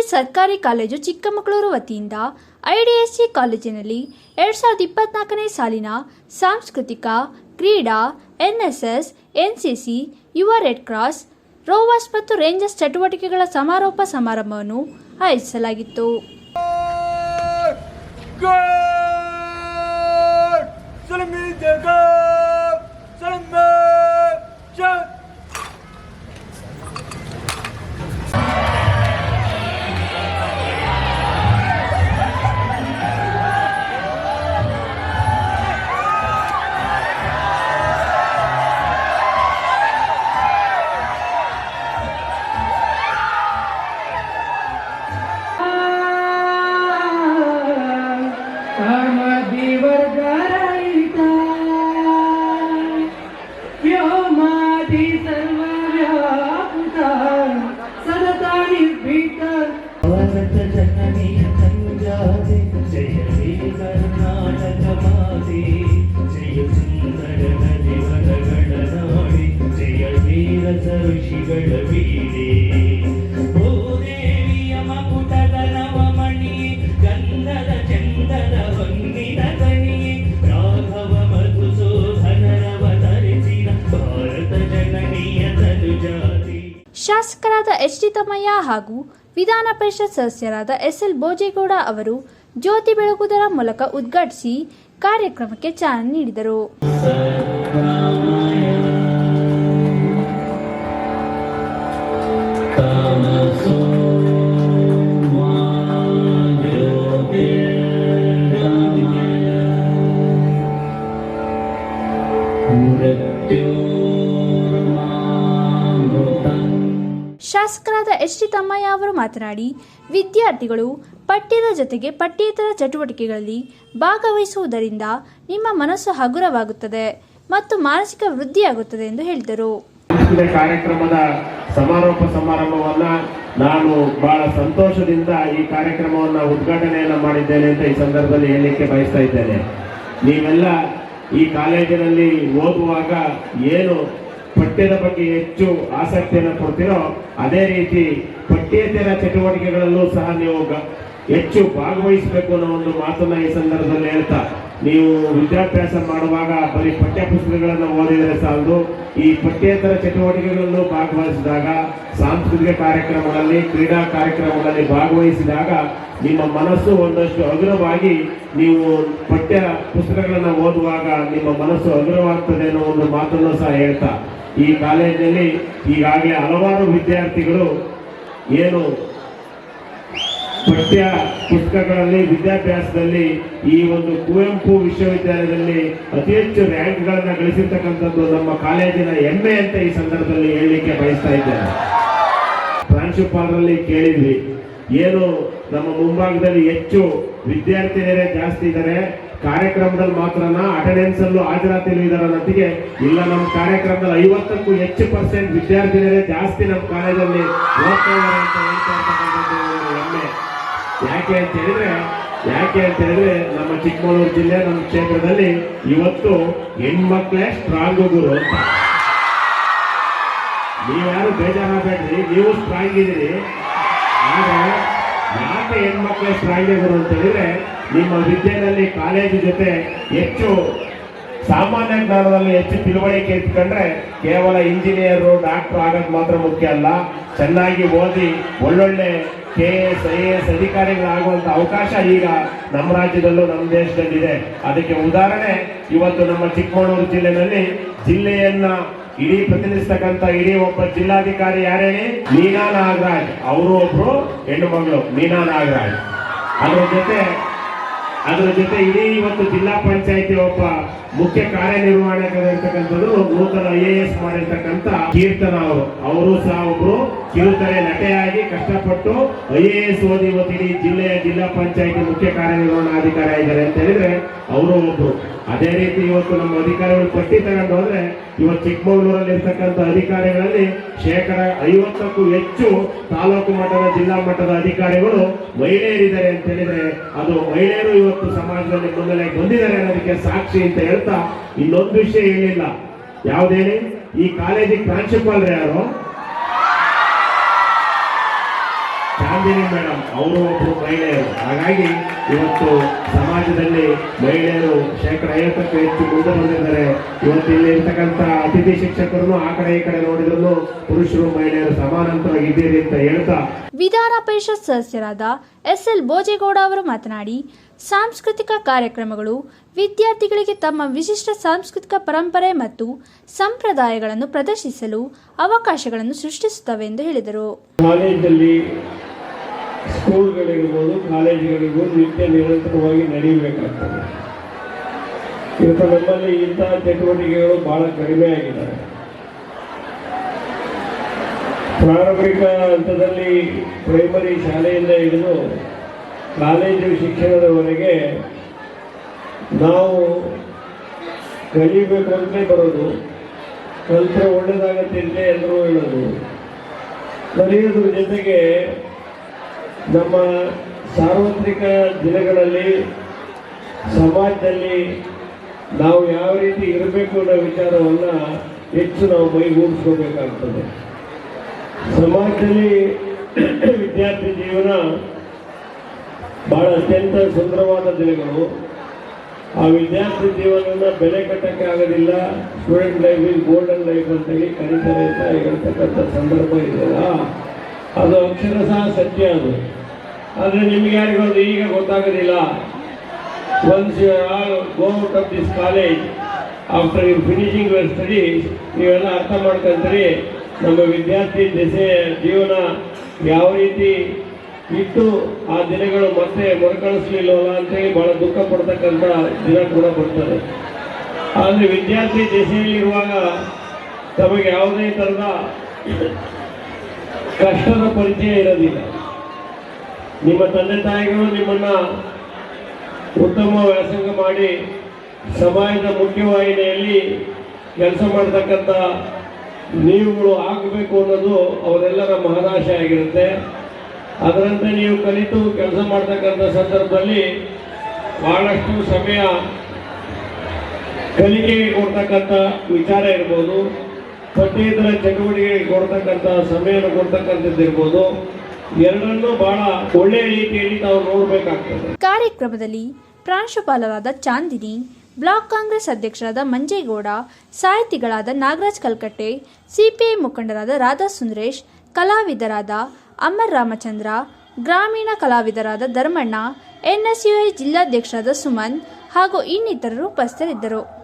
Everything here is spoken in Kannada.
ಐಡಿಎಸ್ಸಿ ಸರ್ಕಾರಿ ಕಾಲೇಜು ಚಿಕ್ಕಮಗಳೂರು ವತಿಯಿಂದ ಐಡಿಎಸ್ಸಿ ಕಾಲೇಜಿನಲ್ಲಿ ಎರಡು ಸಾವಿರದ ಇಪ್ಪತ್ನಾಲ್ಕನೇ ಸಾಲಿನ ಸಾಂಸ್ಕೃತಿಕ, ಕ್ರೀಡಾ, ಎನ್ಎಸ್ಎಸ್, ಎನ್ಸಿಸಿ, ಯುವ ರೆಡ್ ಕ್ರಾಸ್, ರೋವರ್ಸ್ ಮತ್ತು ರೇಂಜರ್ಸ್ ಚಟುವಟಿಕೆಗಳ ಸಮಾರೋಪ ಸಮಾರಂಭವನ್ನು ಆಯೋಜಿಸಲಾಗಿತ್ತು! Salami ಜನನಿಯ ಸಂಜಾತೆ ಜಯ ಶ್ರೀ ಕರ್ನಾಟಕ ಮಾತೆ ಜಯ ಸುಂದರ ನದಿವನಗಳ ನಾಡಿ, ಜಯ ವೀರ ಋಷಿಗಳ ತನುಜಾತಿ. ಶಾಸಕರಾದ ಎಚ್ ಡಿ ತಮ್ಮಯ್ಯ ಹಾಗೂ ವಿಧಾನ ಪರಿಷತ್ ಸದಸ್ಯರಾದ ಎಸ್ ಎಲ್ ಭೋಜೇಗೌಡ ಅವರು ಜ್ಯೋತಿ ಬೆಳಗುವುದರ ಮೂಲಕ ಉದ್ಘಾಟಿಸಿ ಕಾರ್ಯಕ್ರಮಕ್ಕೆ ಚಾಲನೆ ನೀಡಿದರು. ಶಾಸಕರಾದ ಎಚ್ ಡಿ ತಮ್ಮಯ್ಯ ಅವರು ಮಾತನಾಡಿ, ವಿದ್ಯಾರ್ಥಿಗಳು ಪಠ್ಯದ ಜೊತೆಗೆ ಪಠ್ಯೇತರ ಚಟುವಟಿಕೆಗಳಲ್ಲಿ ಭಾಗವಹಿಸುವುದರಿಂದ ನಿಮ್ಮ ಮನಸ್ಸು ಹಗುರವಾಗುತ್ತದೆ ಮತ್ತು ಮಾನಸಿಕ ವೃದ್ಧಿಯಾಗುತ್ತದೆ ಎಂದು ಹೇಳಿದರು. ಕಾರ್ಯಕ್ರಮದ ಸಮಾರೋಪ ಸಮಾರಂಭವನ್ನ ನಾನು ಬಹಳ ಸಂತೋಷದಿಂದ ಈ ಕಾರ್ಯಕ್ರಮವನ್ನ ಉದ್ಘಾಟನೆಯನ್ನ ಮಾಡಿದ್ದೇನೆ ಅಂತ ಈ ಸಂದರ್ಭದಲ್ಲಿ ಹೇಳಲಿಕ್ಕೆ ಬಯಸ್ತಾ ಇದ್ದೇನೆ. ನೀವೆಲ್ಲ ಈ ಕಾಲೇಜಿನಲ್ಲಿ ಓದುವಾಗ ಏನು ಪಠ್ಯದ ಬಗ್ಗೆ ಹೆಚ್ಚು ಆಸಕ್ತಿಯನ್ನು ಕೊಡ್ತೀರೋ, ಅದೇ ರೀತಿ ಪಠ್ಯೇತರ ಚಟುವಟಿಕೆಗಳಲ್ಲೂ ಸಹ ನೀವು ಹೆಚ್ಚು ಭಾಗವಹಿಸಬೇಕು ಅನ್ನೋ ಒಂದು ಮಾತನ್ನ ಈ ಸಂದರ್ಭದಲ್ಲಿ ಹೇಳ್ತಾ. ನೀವು ವಿದ್ಯಾಭ್ಯಾಸ ಮಾಡುವಾಗ ಬರೀ ಪಠ್ಯ ಪುಸ್ತಕಗಳನ್ನು ಓದಿದರೆ ಸಾಲದು. ಈ ಪಠ್ಯೇತರ ಚಟುವಟಿಕೆಗಳಲ್ಲೂ ಭಾಗವಹಿಸಿದಾಗ, ಸಾಂಸ್ಕೃತಿಕ ಕಾರ್ಯಕ್ರಮಗಳಲ್ಲಿ, ಕ್ರೀಡಾ ಕಾರ್ಯಕ್ರಮಗಳಲ್ಲಿ ಭಾಗವಹಿಸಿದಾಗ ನಿಮ್ಮ ಮನಸ್ಸು ಒಂದಷ್ಟು ಹಗುರವಾಗಿ ನೀವು ಪಠ್ಯ ಪುಸ್ತಕಗಳನ್ನು ಓದುವಾಗ ನಿಮ್ಮ ಮನಸ್ಸು ಹಗುರವಾಗ್ತದೆ ಅನ್ನೋ ಒಂದು ಮಾತನ್ನು ಸಹ ಹೇಳ್ತಾ. ಈ ಕಾಲೇಜಿನಲ್ಲಿ ಈಗಾಗಲೇ ಹಲವಾರು ವಿದ್ಯಾರ್ಥಿಗಳು ಏನು ಪಠ್ಯ ಪುಸ್ತಕಗಳಲ್ಲಿ, ವಿದ್ಯಾಭ್ಯಾಸದಲ್ಲಿ ಈ ಒಂದು ಕುವೆಂಪು ವಿಶ್ವವಿದ್ಯಾಲಯದಲ್ಲಿ ಅತಿ ಹೆಚ್ಚು ರ್ಯಾಂಕ್ಗಳನ್ನು ಗಳಿಸಿರ್ತಕ್ಕಂಥದ್ದು ನಮ್ಮ ಕಾಲೇಜಿನ ಹೆಮ್ಮೆ ಅಂತ ಈ ಸಂದರ್ಭದಲ್ಲಿ ಹೇಳಲಿಕ್ಕೆ ಬಯಸ್ತಾ ಇದ್ದೇನೆ. ಪ್ರಾಂಶುಪಾಲರಲ್ಲಿ ಕೇಳಿದ್ವಿ, ಏನು ನಮ್ಮ ಮುಂಭಾಗದಲ್ಲಿ ಹೆಚ್ಚು ವಿದ್ಯಾರ್ಥಿನಿಯರೇ ಜಾಸ್ತಿ ಇದ್ದಾರೆ ಕಾರ್ಯಕ್ರಮದಲ್ಲಿ ಮಾತ್ರನ ಅಟೆಂಡೆನ್ಸ್ ಅಲ್ಲೂ ಹಾಜರಾತಿಯಲ್ಲಿ ಇದಾರ ಇಲ್ಲ, ನಮ್ಮ ಕಾರ್ಯಕ್ರಮದಲ್ಲಿ ಐವತ್ತಕ್ಕೂ ಹೆಚ್ಚು ಪರ್ಸೆಂಟ್ ವಿದ್ಯಾರ್ಥಿಗಳೇ ಜಾಸ್ತಿ ನಮ್ಮ ಕಾಲೇಜಲ್ಲಿ ಓದ್ತಾ ಇದ್ದಾರೆ ಅಂತ ಹೆಮ್ಮೆ. ಯಾಕೆ ಅಂತ ಹೇಳಿದ್ರೆ, ಯಾಕೆ ಅಂತ ಹೇಳಿದ್ರೆ ನಮ್ಮ ಚಿಕ್ಕಮಗಳೂರು ಜಿಲ್ಲೆ, ನಮ್ಮ ಕ್ಷೇತ್ರದಲ್ಲಿ ಇವತ್ತು ಹೆಣ್ಮಕ್ಳೇ ಸ್ಟ್ರಾಂಗ್ ಗುರು ಅಂತ. ನೀವ್ಯಾರು ಬೇಜಾರಾಗಬೇಡ್ರಿ, ನೀವು ಸ್ಟ್ರಾಂಗ್ ಇದ್ದೀರಿ. ಆದ್ರೆ ಯಾಕೆ ಹೆಣ್ಮಕ್ಳು ಸ್ಟ್ರಾಂಗ್ ಗುರು ಅಂತ ಹೇಳಿದ್ರೆ ನಿಮ್ಮ ವಿದ್ಯೆನಲ್ಲಿ ಕಾಲೇಜು ಜೊತೆ ಹೆಚ್ಚು ಸಾಮಾನ್ಯ ಜ್ಞಾನದಲ್ಲಿ ಹೆಚ್ಚು ತಿಳುವಳಿಕೆ ಇಟ್ಕೊಂಡ್ರೆ ಕೇವಲ ಇಂಜಿನಿಯರು, ಡಾಕ್ಟರ್ ಆಗೋದು ಮಾತ್ರ ಮುಖ್ಯ ಅಲ್ಲ. ಚೆನ್ನಾಗಿ ಓದಿ ಒಳ್ಳೊಳ್ಳೆ K S I A S ಅಧಿಕಾರಿಗಳಾಗುವಂಥ ಅವಕಾಶ ಈಗ ನಮ್ಮ ರಾಜ್ಯದಲ್ಲೂ ನಮ್ಮ ದೇಶದಲ್ಲಿದೆ. ಅದಕ್ಕೆ ಉದಾಹರಣೆ, ಇವತ್ತು ನಮ್ಮ ಚಿಕ್ಕಮಗಳೂರು ಜಿಲ್ಲೆಯಲ್ಲಿ ಜಿಲ್ಲೆಯನ್ನ ಇಡೀ ಪ್ರತಿನಿಧಿಸ್ತಕ್ಕಂಥ ಇಡೀ ಒಬ್ಬ ಜಿಲ್ಲಾಧಿಕಾರಿ ಯಾರೇಳಿ ಮೀನಾ ನಾಗರಾಜ್. ಅವರು ಒಬ್ರು ಹೆಣ್ಣು ಮಗಳು. ಮೀನಾ ನಾಗರಾಜ್. ಅದ್ರ ಜೊತೆ, ಅದರ ಜೊತೆ ಇಡೀ ಇವತ್ತು ಜಿಲ್ಲಾ ಪಂಚಾಯತಿ ಒಬ್ಬ ಮುಖ್ಯ ಕಾರ್ಯನಿರ್ವಹಣೆಗಳಿರ್ತಕ್ಕಂಥದ್ದು ನೂತನ ಐ ಎ ಎಸ್ ಮಾಡಿರ್ತಕ್ಕಂಥ ಕೀರ್ತನ ಅವರು. ಅವರು ಸಹ ಒಬ್ರು ಕಿರುತೆರೆ ನಟೆಯಾಗಿ ಕಷ್ಟಪಟ್ಟು ಐ ಎ ಎಸ್ ಓದಿ ಇಡೀ ಜಿಲ್ಲೆಯ ಜಿಲ್ಲಾ ಪಂಚಾಯತಿ ಮುಖ್ಯ ಕಾರ್ಯನಿರ್ವಹಣಾಧಿಕಾರಿ ಆಗಿದ್ದಾರೆ ಅಂತ ಹೇಳಿದ್ರೆ ಅವರು ಒಬ್ರು. ಅದೇ ರೀತಿ ಇವತ್ತು ನಮ್ಮ ಅಧಿಕಾರಿಗಳು ಪಟ್ಟಿ ತಗೊಂಡು ಹೋದ್ರೆ ಇವತ್ತು ಚಿಕ್ಕಮಗಳೂರಲ್ಲಿ ಇರ್ತಕ್ಕಂಥ ಅಧಿಕಾರಿಗಳಲ್ಲಿ ಶೇಕಡ ಐವತ್ತಕ್ಕೂ ಹೆಚ್ಚು ತಾಲೂಕು ಮಟ್ಟದ, ಜಿಲ್ಲಾ ಮಟ್ಟದ ಅಧಿಕಾರಿಗಳು ಮಹಿಳೆಯರಿದ್ದಾರೆ ಅಂತ ಹೇಳಿದ್ರೆ ಅದು ಮಹಿಳೆಯರು ಇವತ್ತು ಸಮಾಜದಲ್ಲಿ ಮುನ್ನೆಲೆ ಬಂದಿದ್ದಾರೆ ಅನ್ನೋದಕ್ಕೆ ಸಾಕ್ಷಿ ಅಂತ ಹೇಳ್ತಾ ಇನ್ನೊಂದು ವಿಷಯ ಏನಿಲ್ಲ. ಯಾವ್ದೇಳಿ? ಈ ಕಾಲೇಜಿಗೆ ಪ್ರಾಂಶುಪಾಲರು ಯಾರು? ಚಾಂದಿನಿ ಮೇಡಮ್ ಅವರು ಒಬ್ಬರು ಮಹಿಳೆಯರು. ಹಾಗಾಗಿ ಇವತ್ತು ಸಮಾಜದಲ್ಲಿ ಮಹಿಳೆಯರು ಶೇಕಡ ಐವತ್ತಕ್ಕೂ ಹೆಚ್ಚು ಮುಂದೆ ಬಂದಿದ್ದಾರೆ. ಇವತ್ತು ಇಲ್ಲಿ ಇರ್ತಕ್ಕಂಥ ಅತಿಥಿ ಶಿಕ್ಷಕರನ್ನು ಆ ಕಡೆ ಈ ಕಡೆ ನೋಡಿದ್ರು ಪುರುಷರು ಮಹಿಳೆಯರು ಸಮಾನಾಂತರವಾಗಿ ಇದ್ದೀರಿ ಅಂತ ಹೇಳ್ತಾ ವಿಧಾನ ಪರಿಷತ್ ಸದಸ್ಯರಾದ ಎಸ್ ಎಲ್ ಭೋಜೇಗೌಡ ಅವರು ಮಾತನಾಡಿ ಸಾಂಸ್ಕೃತಿಕ ಕಾರ್ಯಕ್ರಮಗಳು ವಿದ್ಯಾರ್ಥಿಗಳಿಗೆ ತಮ್ಮ ವಿಶಿಷ್ಟ ಸಾಂಸ್ಕೃತಿಕ ಪರಂಪರೆ ಮತ್ತು ಸಂಪ್ರದಾಯಗಳನ್ನು ಪ್ರದರ್ಶಿಸಲು ಅವಕಾಶಗಳನ್ನು ಸೃಷ್ಟಿಸುತ್ತವೆ ಎಂದು ಹೇಳಿದರು. ಕಾಲೇಜಲ್ಲಿ ಸ್ಕೂಲ್ಗಳಿರ್ಬೋದು, ಕಾಲೇಜುಗಳಿರ್ಬೋದು ನಿತ್ಯ ನಿರಂತರವಾಗಿ ನಡೆಯಬೇಕಾಗ್ತದೆ. ಇವತ್ತು ನಮ್ಮಲ್ಲಿ ಇಂತಹ ಚಟುವಟಿಕೆಗಳು ಬಹಳ ಕಡಿಮೆ ಆಗಿದ್ದಾವೆ ಪ್ರಾರಂಭಿಕ ಹಂತದಲ್ಲಿ ಪ್ರೈಮರಿ ಶಾಲೆಯಿಂದ ಹಿಡಿದು ಕಾಲೇಜು ಶಿಕ್ಷಣದವರೆಗೆ ನಾವು ಕಲಿಬೇಕು ಅಂತಲೇ ಬರೋದು. ಕಲಿತ್ರೆ ಒಳ್ಳೆಯದಾಗತ್ತೆ ಅಂತ ಎಲ್ಲರೂ ಹೇಳೋದು. ಕಲಿಯೋದ್ರ ಜೊತೆಗೆ ನಮ್ಮ ಸಾರ್ವತ್ರಿಕ ದಿನಗಳಲ್ಲಿ ಸಮಾಜದಲ್ಲಿ ನಾವು ಯಾವ ರೀತಿ ಇರಬೇಕು ಅನ್ನೋ ವಿಚಾರವನ್ನು ಹೆಚ್ಚು ನಾವು ಮೈಗೂಡಿಸ್ಕೋಬೇಕಾಗ್ತದೆ ಸಮಾಜದಲ್ಲಿ ವಿದ್ಯಾರ್ಥಿ ಜೀವನ ಬಹಳ ಅತ್ಯಂತ ಸುಂದರವಾದ ದಿನಗಳು. ಆ ವಿದ್ಯಾರ್ಥಿ ಜೀವನವನ್ನು ಬೆಲೆ ಕಟ್ಟಕ್ಕೆ ಆಗೋದಿಲ್ಲ. Student life is golden life ಅಂತೇಳಿ ಕರೀತಾರೆ ಅಂತ ಹೇಳ್ತಕ್ಕಂಥ ಸಂದರ್ಭ ಇದೆಯಲ್ಲ. ಅದು ಅಕ್ಷರ ಸಹ ಸತ್ಯ ಅದು. ಆದರೆ ನಿಮ್ಗೆ ಯಾರಿಗೂ ಈಗ ಗೊತ್ತಾಗೋದಿಲ್ಲ. Once you all go out of this college after you finishing your studies ನೀವೆಲ್ಲ ಅರ್ಥ ಮಾಡ್ಕೊಂತೀರಿ, ನಮ್ಮ ವಿದ್ಯಾರ್ಥಿ ದೆಸೆ ಜೀವನ ಯಾವ ರೀತಿ ಇತ್ತು ಆ ದಿನಗಳು ಮತ್ತೆ ಮರುಕಳಿಸ್ಲಿಲ್ಲವಲ್ಲ ಅಂತೇಳಿ ಬಹಳ ದುಃಖ ಪಡ್ತಕ್ಕಂಥ ದಿನ ಕೂಡ ಬರ್ತದೆ. ಆದರೆ ವಿದ್ಯಾರ್ಥಿ ದೆಸೆಯಲ್ಲಿರುವಾಗ ತಮಗೆ ಯಾವುದೇ ಥರದ ಕಷ್ಟದ ಪರಿಚಯ ಇರೋದಿಲ್ಲ. ನಿಮ್ಮ ತಂದೆ ತಾಯಿಗಳು ನಿಮ್ಮನ್ನ ಉತ್ತಮ ವ್ಯಾಸಂಗ ಮಾಡಿ ಸಮಾಜದ ಮುಖ್ಯವಾಹಿನಿಯಲ್ಲಿ ಕೆಲಸ ಮಾಡತಕ್ಕಂಥ ನೀವುಗಳು ಆಗಬೇಕು ಅನ್ನೋದು ಅವರೆಲ್ಲರ ಮಹದಾಶೆ ಆಗಿರುತ್ತೆ. ಅದರಂತೆ ನೀವು ಕಲಿತು ಕೆಲಸ ಮಾಡ್ತಕ್ಕಂಥ ಸಂದರ್ಭದಲ್ಲಿ ಬಹಳಷ್ಟು ಸಮಯ ಕಲಿಕೆಗೆ ಕೊಡ್ತಕ್ಕಂಥ ವಿಚಾರ ಇರ್ಬೋದು, ಪಠ್ಯೇತರ ಚಟುವಟಿಕೆಗೆ ಕೊಡ್ತಕ್ಕಂಥ ಸಮಯನ ಕೊಡ್ತಕ್ಕಂಥದ್ದು ಇರ್ಬೋದು. ಎರಡನ್ನೂ ಬಹಳ ಒಳ್ಳೆಯ ರೀತಿಯಲ್ಲಿ ತಾವು ನೋಡಬೇಕಾಗ್ತದೆ. ಕಾರ್ಯಕ್ರಮದಲ್ಲಿ ಪ್ರಾಂಶುಪಾಲರಾದ ಚಾಂದಿನಿ, ಬ್ಲಾಕ್ ಕಾಂಗ್ರೆಸ್ ಅಧ್ಯಕ್ಷರಾದ ಮಂಜೇಗೌಡ, ಸಾಹಿತಿಗಳಾದ ನಾಗರಾಜ್ ಕಲ್ಕಟ್ಟೆ, ಸಿಪಿಐ ಮುಖಂಡರಾದ ರಾಧಾ ಸುಂದರೇಶ್, ಕಲಾವಿದರಾದ ಅಮರ್ ರಾಮಚಂದ್ರ ಗ್ರಾಮೀಣ ಕಲಾವಿದರಾದ ಧರ್ಮಣ್ಣ ಎನ್ಎಸ್ಯುಐ ಜಿಲ್ಲಾಧ್ಯಕ್ಷರಾದ ಸುಮನ್ ಹಾಗೂ ಇನ್ನಿತರರು ಉಪಸ್ಥಿತರಿದ್ದರು.